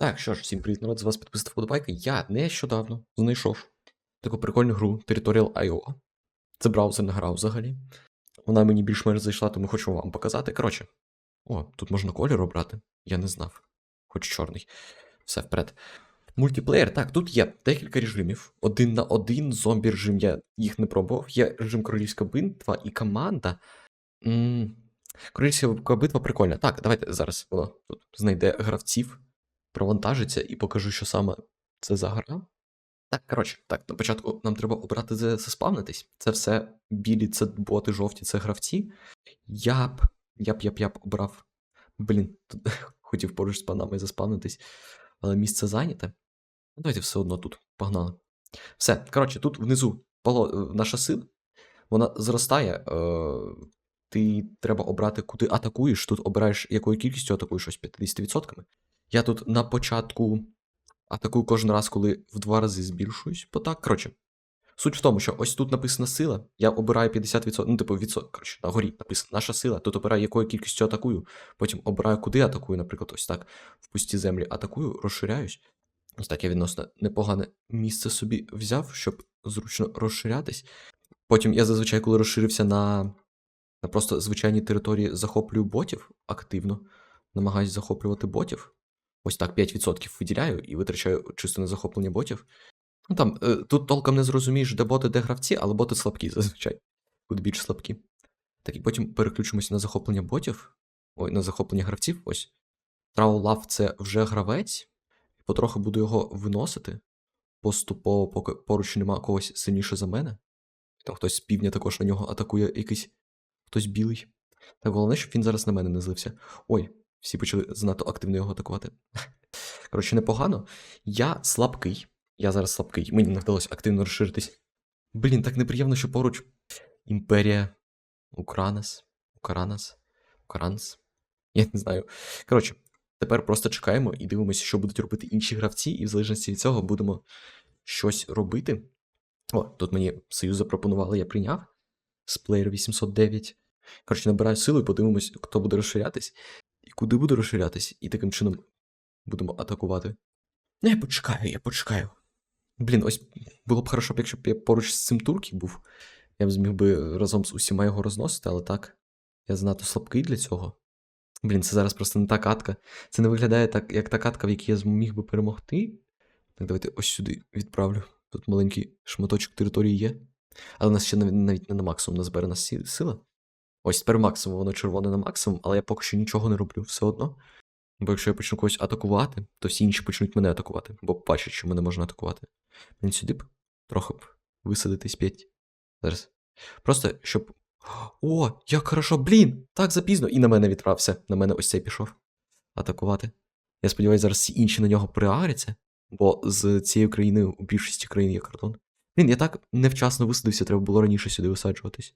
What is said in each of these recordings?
Так, що ж, всім привіт, народ, з вас підписав Подобайка. Я нещодавно знайшов таку прикольну гру Territorial.io. Це браузерна гра взагалі. Вона мені більш-менш зайшла, тому хочу вам показати. Коротше, о, тут можна колір обрати. Я не знав. Хоч чорний. Все вперед. Мультиплеєр, так, тут є декілька режимів. Один на один, зомбі режим, я їх не пробував. Є режим Королівська битва і команда. м Королівська битва прикольна. Так, давайте зараз воно тут знайде гравців провантажиться і покажу, що саме це за гра. Так, коротше, так, на початку нам треба обрати заспавнитись. Це все білі, це боти, жовті, це гравці. Я б, я б, я б, я б обрав. Блін, тут хотів поруч з панами заспавнитись, але місце зайняте. Ну, Давайте все одно тут, погнали. Все, коротше, тут внизу поло... наша сила, вона зростає. Е... Ти треба обрати, куди атакуєш. Тут обираєш, якою кількістю атакуєш ось 50%. Я тут на початку атакую кожен раз, коли в два рази збільшуюсь. Бо так, коротше. Суть в тому, що ось тут написана сила, я обираю 50%, ну, типу, відсоток, коротше, на горі написано наша сила. Тут обираю, якою кількістю атакую. Потім обираю, куди атакую, наприклад, ось так. В пусті землі атакую, розширяюсь. Ось так я відносно непогане місце собі взяв, щоб зручно розширятись. Потім я зазвичай, коли розширився на, на просто звичайній території, захоплюю ботів активно, намагаюсь захоплювати ботів. Ось так 5% виділяю і витрачаю чисто на захоплення ботів. Ну там е, тут толком не зрозумієш, де боти, де гравці, але боти слабкі зазвичай. Будуть більш слабкі. Так і потім переключимося на захоплення ботів. Ой, на захоплення гравців. Ось. Траулав це вже гравець. Потроху буду його виносити. Поступово, поки поруч нема когось сильніше за мене. Там хтось з півдня також на нього атакує якийсь хтось білий. Так головне, щоб він зараз на мене не злився. Ой, всі почали занадто активно його атакувати. Коротше, непогано. Я слабкий. Я зараз слабкий. Мені не вдалося активно розширитись. Блін, так неприємно, що поруч імперія Укранес. Укранес. Укранс. Я не знаю. Коротше, тепер просто чекаємо і дивимося, що будуть робити інші гравці, і в залежності від цього будемо щось робити. О, тут мені союз запропонували, я прийняв. Сплеєр 809. Коротше, набираю силу і подивимось, хто буде розширятись. Куди буде розширятись, і таким чином будемо атакувати. Ну, я почекаю, я почекаю. Блін, ось було б хорошо, якщо б я поруч з цим туркі був. Я б зміг би разом з усіма його розносити, але так. Я занадто слабкий для цього. Блін, це зараз просто не та катка. Це не виглядає так, як та катка, в якій я зміг би перемогти. Так, давайте ось сюди відправлю. Тут маленький шматочок території є. Але у нас ще навіть, не на максимум назберена сі- сила. Ось тепер максимум, воно червоне на максимум, але я поки що нічого не роблю все одно. Бо якщо я почну когось атакувати, то всі інші почнуть мене атакувати, бо бачать, що мене можна атакувати. Мені сюди б трохи б висадитись п'ять. Зараз. Просто щоб. О, як хорошо, блін! Так запізно. І на мене відправся. На мене ось цей пішов. Атакувати. Я сподіваюся, зараз всі інші на нього приаряться, бо з цією країною у більшості країн є кордон. Блін, я так невчасно висадився, треба було раніше сюди висаджуватись.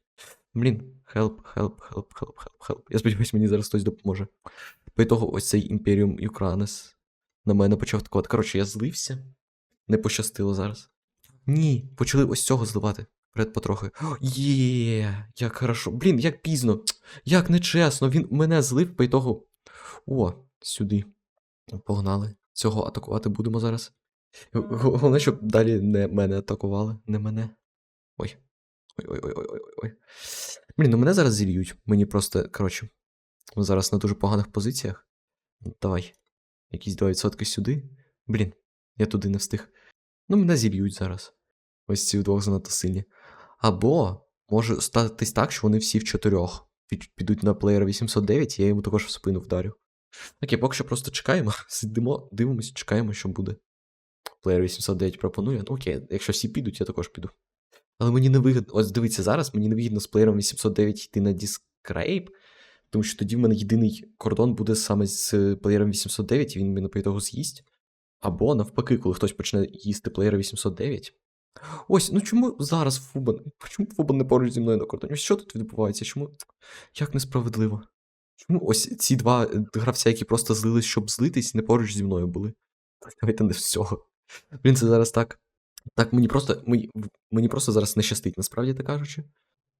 Блін, help, help, help, help, help, help. Я сподіваюся, мені зараз хтось допоможе. По ітогу ось цей імперіум Юкранес на мене почав атакувати. Коротше, я злився. Не пощастило зараз. Ні, почали ось цього зливати. Вперед потрохи. Є, як хорошо. Блін, як пізно. Як нечесно. Він мене злив по ітогу. О, сюди. Погнали. Цього атакувати будемо зараз. Головне, щоб далі не мене атакували, не мене. Ой. Ой-ой-ой-ой-ой-ой. Блін, ну мене зараз зільють. Мені просто, коротше, ми зараз на дуже поганих позиціях. Давай. Якісь 2% сюди. Блін, я туди не встиг. Ну, мене зільють зараз. Ось ці вдвох занадто сильні. Або може статись так, що вони всі в чотирьох підуть на плеєра 809, і я йому також в спину вдарю. Окей, поки що просто чекаємо, сидимо, дивимося, чекаємо, що буде. Плеєр 809 пропонує. Ну окей, якщо всі підуть, я також піду. Але мені не вигідно. Ось дивіться, зараз мені не вигідно з плеєром 809 йти на Discrape, тому що тоді в мене єдиний кордон буде саме з плеєром 809, і він мене по ітогу з'їсть. Або навпаки, коли хтось почне їсти плеєра 809. Ось, ну чому зараз Фубан? Чому Фубан не поруч зі мною на кордоні? Що тут відбувається? Чому? Як несправедливо? Чому ось ці два гравця, які просто злились, щоб злитись, не поруч зі мною були? Давайте не всього. Блін, це зараз так. Так, мені просто мені, мені просто зараз не щастить, насправді так кажучи.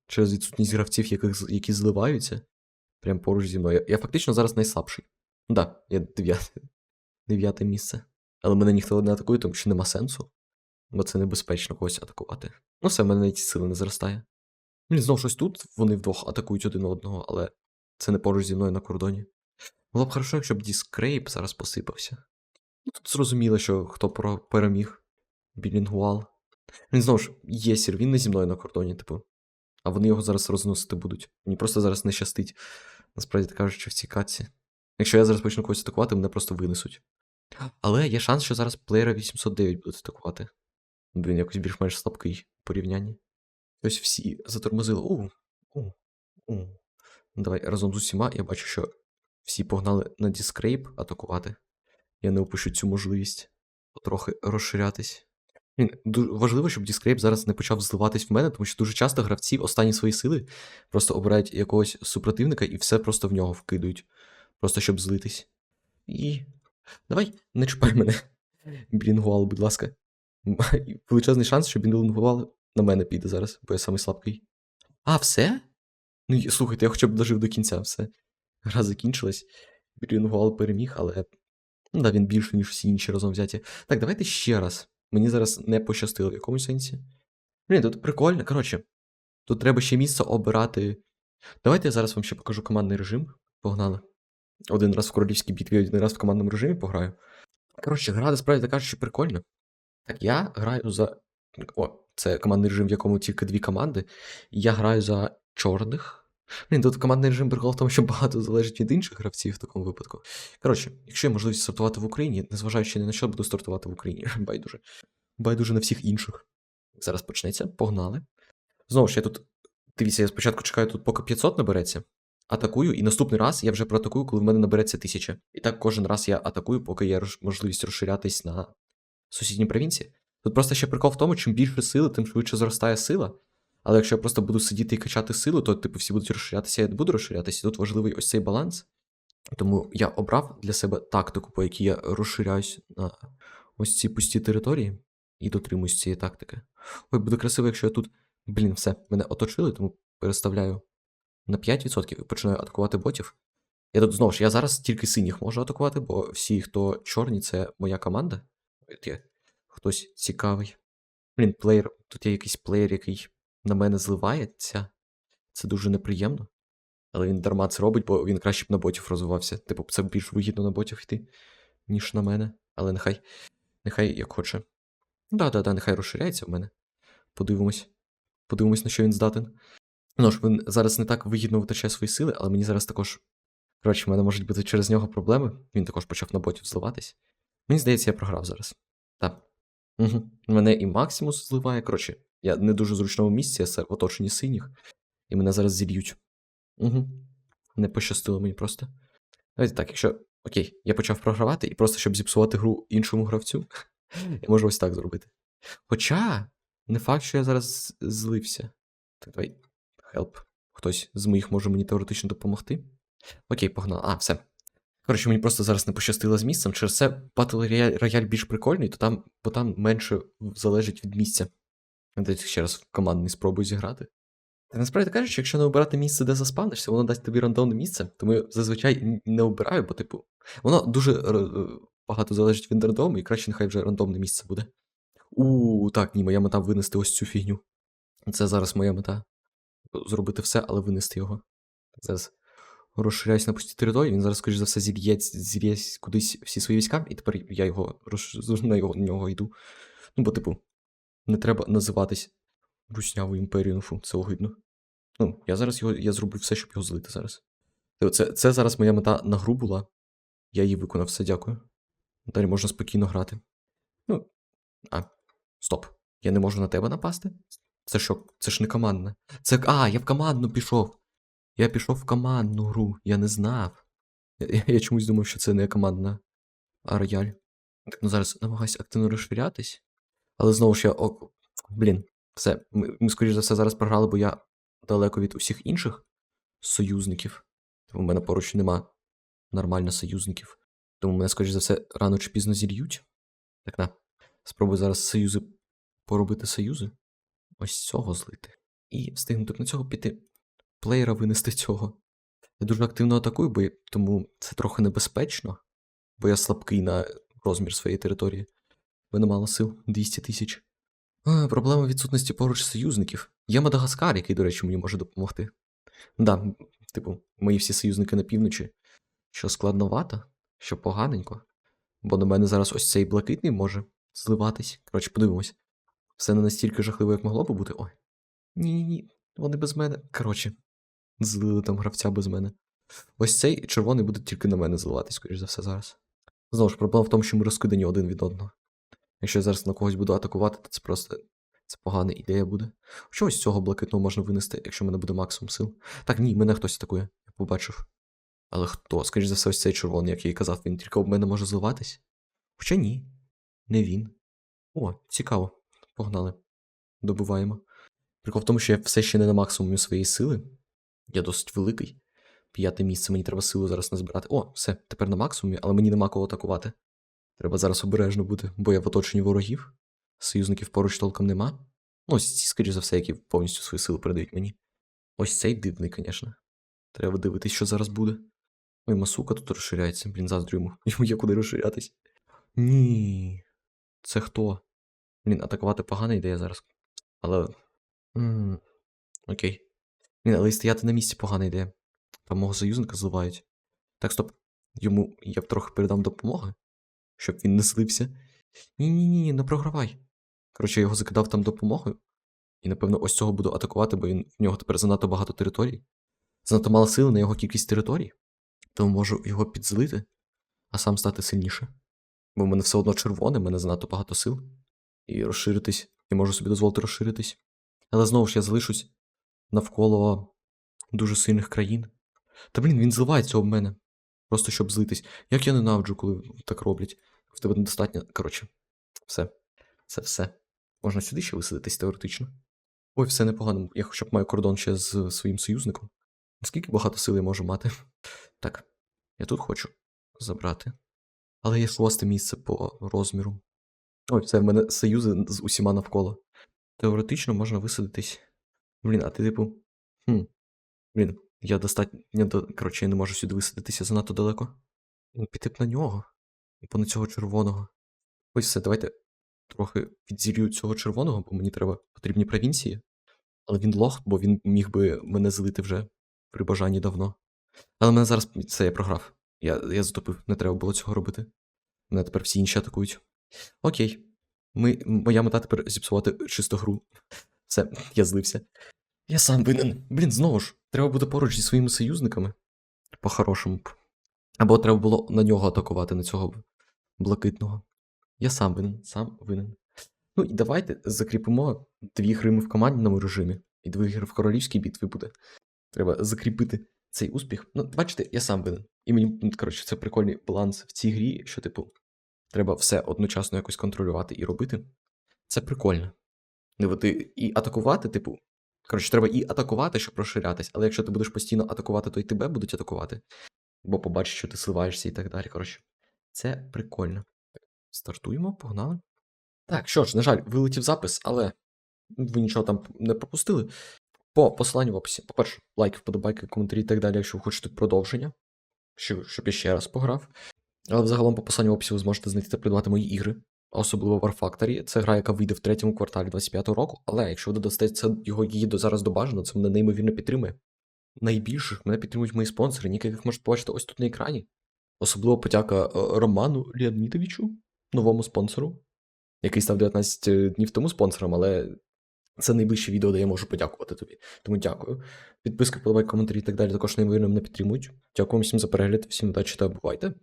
Через відсутність гравців, яких, які зливаються. Прям поруч зі мною. Я, я фактично зараз найслабший. Ну да, я дев'ятий. Дев'яте місце. Але мене ніхто не атакує, тому що нема сенсу. Бо це небезпечно когось атакувати. Ну, все, в мене навіть сили не зростає. Блін, знову щось тут. Вони вдвох атакують один одного, але це не поруч зі мною на кордоні. Було б хорошо, якщо б Діскрейп зараз посипався. Ну, тут зрозуміло, що хто переміг. Білінгуал. Він знову ж є сір, він не зі мною на кордоні, типу. А вони його зараз розносити будуть. Мені просто зараз не щастить. Насправді кажучи, в цій катці. Якщо я зараз почну когось атакувати, мене просто винесуть. Але є шанс, що зараз плеєра 809 будуть атакувати. Він якось більш-менш слабкий в порівнянні. Ось всі затормозили. У, у, у. Ну, Давай разом з усіма. Я бачу, що всі погнали на Діскрейп атакувати. Я не опущу цю можливість потрохи розширятись. Блін, важливо, щоб Діскрейп зараз не почав зливатись в мене, тому що дуже часто гравці останні свої сили просто обирають якогось супротивника і все просто в нього вкидують. Просто щоб злитись. І. Давай, не чіпай мене. Білінгуал, будь ласка. Величезний шанс, що білінгуал на мене піде зараз, бо я самий слабкий. А, все? Ну, слухайте, я хоча б дожив до кінця, все. Гра закінчилась. Білінгуал переміг, але. Ну, да, він більше, ніж всі інші разом взяті. Так, давайте ще раз. Мені зараз не пощастило в якомусь сенсі. Блін, тут прикольно. Коротше, тут треба ще місце обирати. Давайте я зараз вам ще покажу командний режим. Погнали. Один раз в королівській битві, один раз в командному режимі пограю. Коротше, гра насправді така, що прикольна. Так, я граю за. О, це командний режим, в якому тільки дві команди. Я граю за чорних. Блін, тут командний режим прикол в тому, що багато залежить від інших гравців в такому випадку. Коротше, якщо є можливість стартувати в Україні, незважаючи ні на що, буду стартувати в Україні. Байдуже. Байдуже на всіх інших. Зараз почнеться, погнали. Знову ж я тут. Дивіться, я спочатку чекаю тут, поки 500 набереться. Атакую, і наступний раз я вже проатакую, коли в мене набереться 1000. І так кожен раз я атакую, поки є можливість розширятись на сусідні провінції. Тут просто ще прикол в тому, чим більше сили, тим швидше зростає сила. Але якщо я просто буду сидіти і качати силу, то типу всі будуть розширятися, я не буду розширятися. І тут важливий ось цей баланс. Тому я обрав для себе тактику, по якій я розширяюсь на ось ці пусті території і дотримуюсь цієї тактики. Ой, буде красиво, якщо я тут. Блін, все, мене оточили, тому переставляю на 5% і починаю атакувати ботів. Я тут знову ж, я зараз тільки синіх можу атакувати, бо всі, хто чорні, це моя команда. От є хтось цікавий. Блін, плеєр, тут є якийсь плеєр, який на мене зливається. Це дуже неприємно. Але він дарма це робить, бо він краще б на ботів розвивався. Типу, це більш вигідно на ботів йти, ніж на мене. Але нехай. Нехай як хоче. Да-да-да, нехай розширяється в мене. Подивимось. Подивимось, на що він здатен. Ну ж, він зараз не так вигідно витрачає свої сили, але мені зараз також. Коротше, в мене можуть бути через нього проблеми. Він також почав на ботів зливатись. Мені здається, я програв зараз. Так. Угу. Мене і Максимус зливає. Коротше, я не дуже зручному місці, я в оточенні синіх, і мене зараз зіб'ють. Угу. Не пощастило мені просто. Давайте так, якщо. Окей, я почав програвати, і просто щоб зіпсувати гру іншому гравцю, я можу ось так зробити. Хоча, не факт, що я зараз злився. Так, давай. Help. Хтось з моїх може мені теоретично допомогти. Окей, погнали. А, все. Коротше, мені просто зараз не пощастило з місцем. Через це Battle Royale більш прикольний, то там, бо там менше залежить від місця. Дайте ще раз в командний спробую зіграти. Та насправді кажучи, якщо не обирати місце, де заспавнишся, воно дасть тобі рандомне місце, тому я зазвичай не обираю, бо, типу, воно дуже е, багато залежить від рандому, і краще нехай вже рандомне місце буде. У, так, ні, моя мета винести ось цю фігню. Це зараз моя мета. Зробити все, але винести його. Зараз розширяюсь на пусті території, він зараз, скоріш за все, зіб'є, зіб'є кудись всі свої війська, і тепер я його роз... на його, на нього йду. Ну, бо, типу, не треба називатись руснявою імперією, ну фу, це огидно. Ну, я зараз його, я зроблю все, щоб його злити зараз. Типу, Це, це зараз моя мета на гру була. Я її виконав, все, дякую. Далі можна спокійно грати. Ну, а, стоп. Я не можу на тебе напасти? Це що? Це ж не командне. Це. А, я в командну пішов. Я пішов в командну гру, я не знав. Я, я, чомусь думав, що це не командна, а рояль. Так, ну зараз намагаюся активно розширятись. Але знову ж я. О, блін, все. Ми, ми, скоріш за все, зараз програли, бо я далеко від усіх інших союзників. Тому в мене поруч нема нормально союзників. Тому мене, скоріш за все, рано чи пізно зільють. Так на. Спробую зараз союзи поробити союзи. Ось цього злити. І встигнути на цього піти. Плеєра винести цього. Я дуже активно атакую, бо тому це трохи небезпечно. бо я слабкий на розмір своєї території. Мене мало сил 200 тисяч. Проблема відсутності поруч союзників. Є Мадагаскар, який, до речі, мені може допомогти. Да, типу, мої всі союзники на півночі. Що складновато, що поганенько. Бо на мене зараз ось цей блакитний може зливатись. Коротше, подивимось. Все не настільки жахливо, як могло би бути. Ой. Ні-ні-ні, вони без мене. Коротше, злили там гравця без мене. Ось цей червоний буде тільки на мене зливатись, скоріш за все, зараз. Знову ж, проблема в тому, що ми розкидані один від одного. Якщо я зараз на когось буду атакувати, то це просто це погана ідея буде. Що ось цього блакитного можна винести, якщо в мене буде максимум сил? Так, ні, мене хтось атакує, я побачив. Але хто? Скоріш за все, ось цей червоний, як я і казав, він тільки об мене може зливатись? Хоча ні, не він. О, цікаво. Погнали. Добуваємо. Прикол в тому, що я все ще не на максимумі своєї сили. Я досить великий. П'яте місце, мені треба силу зараз назбирати. О, все, тепер на максимумі, але мені нема кого атакувати. Треба зараз обережно бути, бо я в оточенні ворогів. Союзників поруч толком нема. Ну, ось ці, скоріш за все, які повністю свої сили передають мені. Ось цей дивний, звісно. Треба дивитись, що зараз буде. Ой, масука тут розширяється, блін, заздрю йому. Йому є куди розширятись. Ні. Це хто? Блін, атакувати погана ідея зараз. Але. м окей. Блін, але і стояти на місці погана ідея. Там мого союзника зливають. Так, стоп. Йому я б трохи передам допомоги, щоб він не злився. Ні-ні-ні, не програвай. Коротше, я його закидав там допомогою. І, напевно, ось цього буду атакувати, бо він, в нього тепер занадто багато територій. Занадто мало сили на його кількість територій. Тому можу його підзлити, а сам стати сильніше. Бо в мене все одно червоне, в мене занадто багато сил. І розширитись. Я можу собі дозволити розширитись. Але знову ж я залишусь навколо дуже сильних країн. Та блін, він зливається об мене. Просто щоб злитись. Як я ненавиджу, коли так роблять. В тебе недостатньо. Коротше, все. Це все. Можна сюди ще висадитись теоретично. Ой, все непогано. Я хоча б маю кордон ще з своїм союзником. Наскільки багато сил я можу мати? Так, я тут хочу забрати. Але є шосте місце по розміру. Ой, це в мене союзи з усіма навколо. Теоретично можна висадитись. Блін, а ти типу. Хм. Блін, я достатньо. до- Коротше, я не можу сюди висадитися занадто далеко. Ну, Піти б на нього. Або на цього червоного. Ось все, давайте трохи відзілюю цього червоного, бо мені треба потрібні провінції. Але він лох, бо він міг би мене злити вже при бажанні давно. Але мене зараз це я програв. Я, я затопив, не треба було цього робити. Мене тепер всі інші атакують. Окей. Ми, моя мета тепер зіпсувати чисто гру. Все, я злився. Я сам винен. Блін, знову ж, треба бути поруч зі своїми союзниками. По-хорошому. Або треба було на нього атакувати, на цього блакитного. Я сам винен, сам винен. Ну і давайте закріпимо дві гри ми в командному режимі, і дві гри в королівській битві буде. Треба закріпити цей успіх. Ну, бачите, я сам винен. І мені, ну, коротше, це прикольний баланс в цій грі, що, типу, треба все одночасно якось контролювати і робити. Це прикольно. Ну, і атакувати, типу. Коротше, треба і атакувати, щоб розширятись, але якщо ти будеш постійно атакувати, то й тебе будуть атакувати. Бо побачиш, що ти сливаєшся і так далі. Коротше, це прикольно. Стартуємо, погнали. Так, що ж, на жаль, вилетів запис, але ви нічого там не пропустили. По посиланню в описі. По-перше, лайки, вподобайки, коментарі і так далі, якщо ви хочете продовження, щоб, я ще раз пограв. Але взагалом по посиланню в описі ви зможете знайти та придбати мої ігри, особливо War Factory. Це гра, яка вийде в третьому кварталі 25-го року, але якщо ви додасте це його її до зараз до бажано, це мене неймовірно підтримує. Найбільше мене підтримують мої спонсори, ніки яких можете побачити ось тут на екрані. Особливо подяка е, Роману Леонідовичу, новому спонсору, який став 19 днів тому спонсором, але це найближче відео, де я можу подякувати тобі. Тому дякую. Підписки, подобайки, коментарі і так далі також неймовірно мене підтримують. Дякую всім за перегляд, всім удачі та бувайте.